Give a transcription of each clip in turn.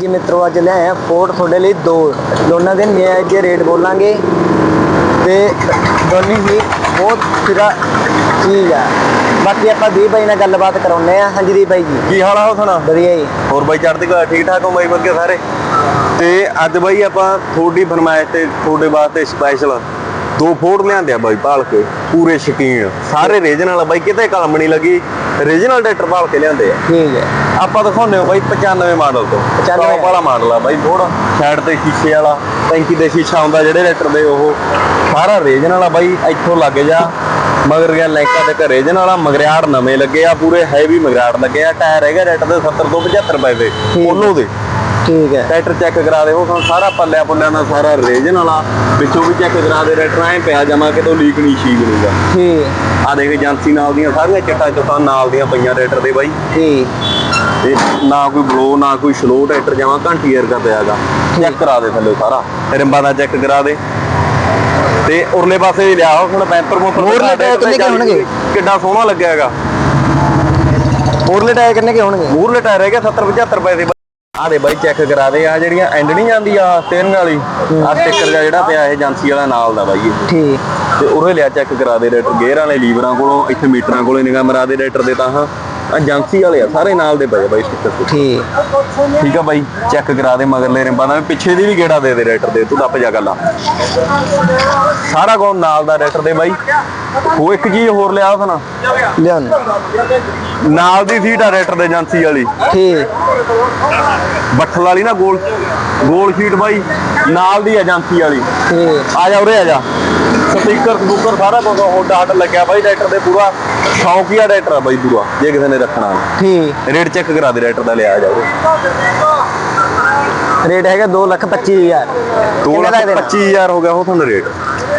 ਜੀ ਮਿੱਤਰੋ ਅੱਜ ਲਿਆਏ ਆ ਫੋਰਡ ਤੁਹਾਡੇ ਲਈ ਦੋ। ਦੋਨਾਂ ਦੇ ਨਿਆਜ ਦੇ ਰੇਟ ਬੋਲਾਂਗੇ ਤੇ ਦੋਨੇ ਹੀ ਬਹੁਤ ਸਿਰਾ ਚੀਜ਼ ਆ। ਬਾਕੀ ਆਪਾਂ ਦੀਪ ਭਾਈ ਨਾਲ ਗੱਲਬਾਤ ਕਰਾਉਨੇ ਆ ਹਾਂਜੀ ਦੀਪ ਭਾਈ ਜੀ। ਕੀ ਹਾਲ ਆ ਸੁਣਾ ਵਧੀਆ ਜੀ। ਹੋਰ ਬਾਈ ਚੜ੍ਹਦੀ ਕਲਾ ਠੀਕ ਠਾਕ ਹੋ ਬਾਈ ਵਧੀਆ ਸਾਰੇ? ਤੇ ਅੱਜ ਬਾਈ ਆਪਾਂ ਤੁਹਾਡੀ ਫਰਮਾਇਸ਼ ਤੇ ਤੁਹਾਡੇ ਵਾਸਤੇ ਸਪੈਸ਼ਲ ਦੋ ਫੋੜ ਲਿਆਂਦੇ ਆ ਬਾਈ ਭਾਲ ਕੇ। ਪੂਰੇ ਸ਼ਕੀਨ। ਸਾਰੇ ਰੀਜਨਲ ਬਾਈ ਕਿਤੇ ਕਲਮ ਨਹੀਂ ਲੱਗੀ। ਰੀਜਨਲ ਡਾਕਟਰ ਭਾਲ ਕੇ ਲਿਆਂਦੇ ਆ। ਠੀਕ ਹੈ। ਆਪਾਂ ਦਿਖਾਉਂਦੇ ਹਾਂ ਬਾਈ 95 ਮਾਡਲ ਤੋਂ। 95 Top ਵਾਲਾ ਮਾਡਲ ਆ ਬਾਈ ਫੋੜ ਸਾਈਡ ਤੇ ਸ਼ੀਸ਼ੇ ਵਾਲਾ ਟੈਂਕੀ ਦੇ ਸ਼ੀਸ਼ਾ ਆਉਂਦਾ ਜਿਹੜੇ ਲੈਟਰ ਦੇ ਉਹ। ਸਾਰਾ ਰੀਜਨਲ ਆ ਬਾਈ ਇੱਥੋਂ ਲੱਗ ਜਾ। ਮਗਰ ਗਿਆ ਲੈਂਕਾ ਤੇ ਰੀਜਨਲ ਵਾਲਾ ਮਗਰਿਆੜ ਨਵੇਂ ਲੱਗੇ ਆ ਪੂਰੇ ਹੈਵੀ ਮਗਰਿਆੜ ਲੱਗੇ ਆ। ਟਾਇਰ ਹੈਗਾ ਰੇਟ ਦੇ 70 ਤੋਂ 75 ਰੁਪਏ ਦੇ ਉਹਨੋਂ ਦੇ। ਠੀਕ ਹੈ। ਟਰੈਕਟਰ ਚੈੱਕ ਕਰਾ ਦੇ ਉਹ ਤੁਹਾਨੂੰ ਸਾਰਾ ਪੱਲਿਆ ਪੁੱਲਿਆਂ ਦਾ ਸਾਰਾ ਰੀਜਨ ਵਾਲਾ ਵਿੱਚੋਂ ਵੀ ਚੈੱਕ ਕਰਾ ਦੇ ਟਰੈਕਟਰ ਐ ਪਿਆ ਜਮਾ ਕਿਤੋਂ ਲੀਕ ਨਹੀਂ ਸ਼ੀਕ ਨਹੀਂਗਾ ਠੀਕ। ਆ ਦੇਖ ਏਜੰਸੀ ਨਾਲ ਦੀਆਂ ਸਾਰੀਆਂ ਚਿੱਟਾਂ ਚੁੱਟਾਂ ਨਾਲ ਦੀਆਂ ਪਈਆਂ ਟਰੈਕਟਰ ਦੇ ਬਾਈ। ਠੀਕ। ਤੇ ਨਾ ਕੋਈ ਬਲੋ ਨਾ ਕੋਈ ਸਲੋ ਟਰੈਕਟਰ ਜਮਾ ਘੰਟੀ ਦਾ ਪਿਆਗਾ ਚੈੱਕ ਕਰਾ ਦੇ ਥੱਲੇ ਸਾਰਾ। ਰਿੰਬਾਂ ਦਾ ਚੈੱਕ ਕਰਾ ਦੇ। ਤੇ ਉਰਲੇ ਪਾਸੇ ਵੀ ਲਿਆ ਹੁਣ ਪੈਂਪਰ ਮੋਟਰ ਮੂਹਰਲੇ ਟਾਇਰ ਕਿੰਨੇ ਕੁ ਹੋਣਗੇ? ਕਿੱਡਾ ਸੋਹਣਾ ਲੱਗਿਆ ਹੈਗਾ। ਹੋਰਲੇ ਟਾਇਰ ਕਿੰਨੇ ਕੇ ਹੋਣਗੇ? ਮੂਰਲੇ ਟਾਇਰ ਹੈਗੇ 70 75 ਰੁਪਏ ਦੇ ਆ ਦੇ ਬਾਈ ਚੈੱਕ ਕਰਾ ਦੇ ਆ ਜਿਹੜੀਆਂ ਐਂਡ ਨਹੀਂ ਜਾਂਦੀ ਆ ਸਟੇਰਿੰਗ ਵਾਲੀ ਆ ਸਟicker ਦਾ ਜਿਹੜਾ ਪਿਆ ਇਹ ਏਜੰਸੀ ਵਾਲਾ ਨਾਲ ਦਾ ਬਾਈ ਇਹ। ਠੀਕ। ਤੇ ਉਰੇ ਲਿਆ ਚੈੱਕ ਕਰਾ ਦੇ ਰੇਟਰ ਗੇਅਰ ਵਾਲੇ ਲੀਵਰਾਂ ਕੋਲੋਂ ਇੱਥੇ ਮੀਟਰਾਂ ਕੋਲੇ ਨਿਗਾਹ ਮਰਾ ਦੇ ਰੇਟਰ ਦੇ ਤਾਂ ਹਾਂ। ਏਜੰਸੀ ਵਾਲੇ ਆ ਸਾਰੇ ਨਾਲ ਦੇ ਪਏ ਆ ਬਾਈ ਸਟicker ਤੇ ਠੀਕ। ਠੀਕ ਆ ਬਾਈ ਚੈੱਕ ਕਰਾ ਦੇ ਮਗਰਲੇ ਰਿੰਬਾਂ ਦਾ ਪਿੱਛੇ ਦੀ ਵੀ ਗੇੜਾ ਦੇ ਦੇ ਰੇਟਰ ਦੇ ਤੂੰ ਦੱਪ ਜਾ ਗੱਲਾਂ। ਸਾਰਾ ਕੋਲ ਨਾਲ ਦਾ ਰੇਟਰ ਦੇ ਬਾਈ। ਉਹ ਇੱਕ ਚੀਜ਼ ਹੋਰ ਲਿਆ ਉਸ ਨਾਲ। ਲਿਆਉਣ ਨਾਲ ਦੀ ਸੀਟ ਆ ਰੇਟਰ ਦੇ ਏਜੰਸੀ ਵਾਲੀ। ਠੀਕ। ਬੱਠਲ ਵਾਲੀ ਨਾ ਗੋਲ ਗੋਲ ਸ਼ੀਟ ਬਾਈ ਨਾਲ ਦੀ ਏਜੰਸੀ ਵਾਲੀ। ਠੀਕ। ਆ ਜਾ ਉਰੇ ਆ ਜਾ। ਸਪੀਕਰ ਸਪੂਕਰ ਸਾਰਾ ਕੁਝ ਹੋਡਾ ਹੱਟ ਲੱਗਿਆ ਬਾਈ ਟਰੈਕਟਰ ਦੇ ਪੂਰਾ। ਸ਼ੌਕੀਆ ਟਰੈਕਟਰ ਆ ਬਾਈ ਪੂਰਾ ਜੇ ਕਿਸੇ ਨੇ ਰੱਖਣਾ। ਠੀਕ। ਰੇਟ ਚੈੱਕ ਕਰਾ ਦੇ ਟਰੈਕਟਰ ਦਾ ਲਿਆ ਜਾ ਉਰੇ ਰੇਟ ਹੈਗਾ 225000 ਦੋ ਲੱਖ 25000 ਹੋ ਗਿਆ ਉਹ ਤੁਹਾਨੂੰ ਰੇਟ।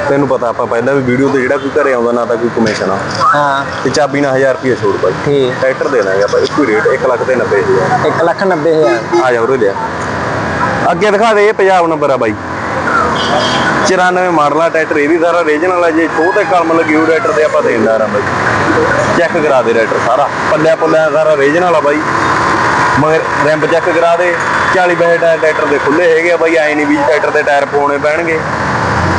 ਤੈਨੂੰ ਪਤਾ ਆਪਾਂ ਪਹਿਲਾਂ ਵੀ ਵੀਡੀਓ ਤੇ ਜਿਹੜਾ ਕੋਈ ਘਰੇ ਆਉਂਦਾ ਨਾ ਤਾਂ ਕੋਈ ਕਮਿਸ਼ਨ ਆ। ਹਾਂ। ਤੇ ਚਾਬੀ ਨਾਲ 1000 ਰੁਪਏ ਛੋੜ ਬਾਈ। ਠੀਕ। ਟਰੈਕਟਰ ਦੇ ਦਾਂਗੇ ਆਪਾਂ ਇੱਕੋ ਰੇਟ 1 ਲੱਖ ਤੇ 90000 1 ਲੱਖ 90000 ਆ ਜਾ ਉਰੇ ਲਿਆ। ਅੱਗੇ ਦਿਖਾ ਦੇ ਇਹ ਪੰਜਾਬ ਨੰਬਰ ਆ ਬਾਈ। 94 ਮਾਡਲ ਆ ਟਰੈਕਟਰ, ਇਹ ਵੀ ਸਾਰਾ ਰੀਜਨਲ ਆ ਜੇ। ਛੋਹ ਤੇ ਕਲਮ ਲੱਗੀ ਹੋਈ ਟਰੈਕਟਰ ਤੇ ਆਪਾਂ ਦੇਣਦਾਰ ਆ ਬਾਈ ਚੈੱਕ ਕਰਾ ਦੇ ਟਰੈਕਟਰ ਸਾਰਾ। ਪੱਲਿਆ ਪੁੱਲਿਆ ਸਾਰਾ ਰੀਜਨਲ ਆ ਬਾਈ। ਮਗਰ ਰੈਂਪ ਚੈੱਕ ਕਰਾ ਦੇ। 40 ਬੈਠ ਟਰੈਕਟਰ ਦੇ ਖੁੱਲੇ ਹੈਗੇ ਆ ਬਾਈ। ਐ ਨਹੀਂ ਵੀ ਟਰੈਕਟਰ ਤੇ ਟਾਇਰ ਪਾਉਣੇ ਪੈਣਗੇ।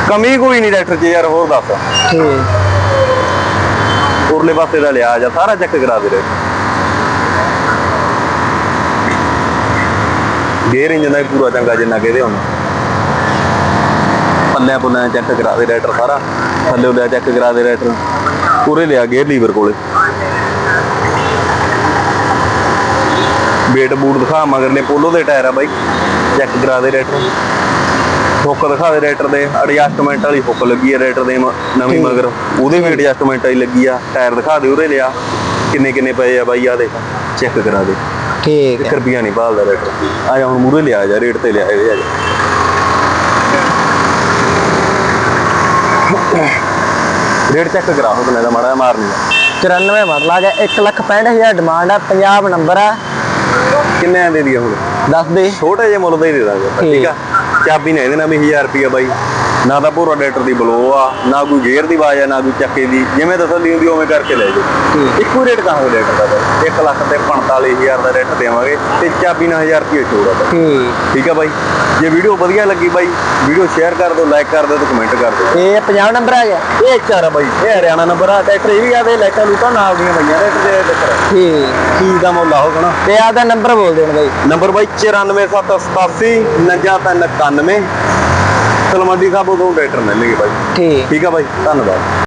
ਕਮੀ ਕੋਈ ਨਹੀਂ ਟਰੈਕਟਰ 'ਚ ਯਾਰ, ਹੋਰ ਦੱਸ। ਠੀਕ ਉਰਲੇ ਪਾਸੇ ਦਾ ਲਿਆ ਜਾ ਸਾਰਾ ਚੈੱਕ ਕਰਾ ਦੇ ਟਰੈਕਟਰ। ਗੇਅਰ ਇੰਜਨ ਦਾ ਵੀ ਪੂਰਾ ਚੰਗਾ ਜਿੰਨਾ ਕਹਦੇ ਹੁਣ। ਪੱਲਿਆਂ ਪੁੱਲਿਆਂ ਚੈੱਕ ਕਰਾ ਦੇ ਰੈਟਰ ਸਾਰਾ ਥੱਲੇ ਲਿਆ ਚੈੱਕ ਕਰਾ ਦੇ ਰੈਟਰ ਪੂਰੇ ਲਿਆ ਗੇਅਰ ਲੀਵਰ ਕੋਲੇ। ਬੇਟ ਬੂਟ ਦਿਖਾ ਮਗਰਲੇ ਪੋਲੋ ਦੇ ਟਾਇਰ ਆ ਬਾਈ ਚੈੱਕ ਕਰਾ ਦੇ ਰੈਟਰ ਹੁੱਕ ਦਿਖਾ ਦੇ ਰੈਟਰ ਦੇ ਐਡਜਸਟਮੈਂਟ ਵਾਲੀ ਹੁੱਕ ਲੱਗੀ ਆ ਰੈਟਰ ਦੇ ਨਵੀਂ ਮਗਰ। ਉਹਦੇ ਵੀ ਐਡਜਸਟਮੈਂਟ ਵਾਲੀ ਲੱਗੀ ਆ ਟਾਇਰ ਦਿਖਾ ਦੇ ਉਹਦੇ ਲਿਆ। ਕਿੰਨੇ ਕਿੰਨੇ ਪਏ ਆ ਬਾਈ ਆ ਦੇਖ ਚੈੱਕ ਕਰਾ ਦੇ ਠੀਕ ਇੱਕ ਰੁਪਿਆ ਨਹੀਂ ਭਾਲਦਾ ਰੇਟਰ ਆ ਜਾ ਹੁਣ ਮੂਰੇ ਲਿਆ ਜਾ ਰੇਟ ਤੇ ਲਿਆ ਇਹਦੇ ਆ ਜਾ। ਰੇਟ ਚੈੱਕ ਕਰਾ ਹੋ ਦਾ ਮਾੜਾ ਜਿਹਾ ਮਾਰ ਨਹੀਂ 94 ਮਾਡਲ ਆ ਗਿਆ 1 ਲੱਖ 65000 ਡਿਮਾਂਡ ਆ ਪੰਜਾਬ ਨੰਬਰ ਆ। ਕਿੰਨੇ ਦੇ ਦੀ ਹੁਣ? ਦੱਸ ਦੇ। ਛੋਟੇ ਜਿਹੇ ਮੁੱਲ ਦਾ ਹੀ ਦੇ ਦਾਂਗੇ ਠੀਕ ਆ? ਚਾਬੀ ਨੇ ਇਹਦੇ ਨਾਲ ਵੀ 1000 ਰੁਪਿਆ ਬਾਈ। ਨਾ ਤਾਂ ਪੂਰਾ ਰੇਟਰ ਦੀ ਬਲੋ ਆ ਨਾ ਕੋਈ ਗੇਅਰ ਦੀ ਆਵਾਜ਼ ਆ ਨਾ ਕੋਈ ਚੱਕੇ ਦੀ। ਜਿਵੇਂ ਤਸੱਲੀ ਹੁੰਦੀ ਉਵੇਂ ਕਰਕੇ ਲੈ ਜਾਓ। ਇੱਕੋ ਰੇਟ ਕਹਾਂ ਰੇਟਰ ਦਾ ਬਾਈ 1 ਲੱਖ ਤੇ 45000 ਦਾ ਰੇਟ ਦੇਵਾਂਗੇ ਤੇ ਚਾਬੀ ਨਾਲ 1000 ਰੁਪਏ ਛੋੜ। ਠੀਕ। ਆ ਬਾਈ? ਜੇ ਵੀਡੀਓ ਵਧੀਆ ਲੱਗੀ ਬਾਈ ਵੀਡੀਓ ਸ਼ੇਅਰ ਕਰ ਦਿਓ ਲਾਈਕ ਕਰ ਦਿਓ ਤੇ ਕਮੈਂਟ ਕਰ ਦਿਓ। ਇਹ ਪੰਜਾਬ ਨੰਬਰ ਆ ਗਿਆ। ਇਹ ਚਾਰ ਆ ਬਾਈ ਇਹ ਹਰਿਆਣਾ ਨੰਬਰ ਆ। ਟਰੈਕਟਰ ਇਹ ਵੀ ਆ ਦੇ ਲਾਈਟਾਂ ਲੂਟਾਂ ਨਾਲ ਦੀਆਂ ਬਈਆਂ ਟਰੈਕਟਰ ਦੇ ਟੱਕਰ ਠੀਕ। ਚੀਜ਼ ਦਾ ਮੁੱਲ ਆਹੋ ਕਣਾ ਤੇ ਆਦਾ ਨੰਬਰ ਬੋਲ ਦੇਣ ਬਾਈ। ਨੰਬਰ ਬਾਈ 94787 9391 ਤਲਮੰਡੀ ਸਾਹਿਬ ਤੋਂ ਟਰੈਕਟਰ ਮਿਲਣਗੇ ਬਾਈ। ਠੀਕ। ਠੀਕ ਆ ਬਾਈ ਧੰਨਵਾਦ।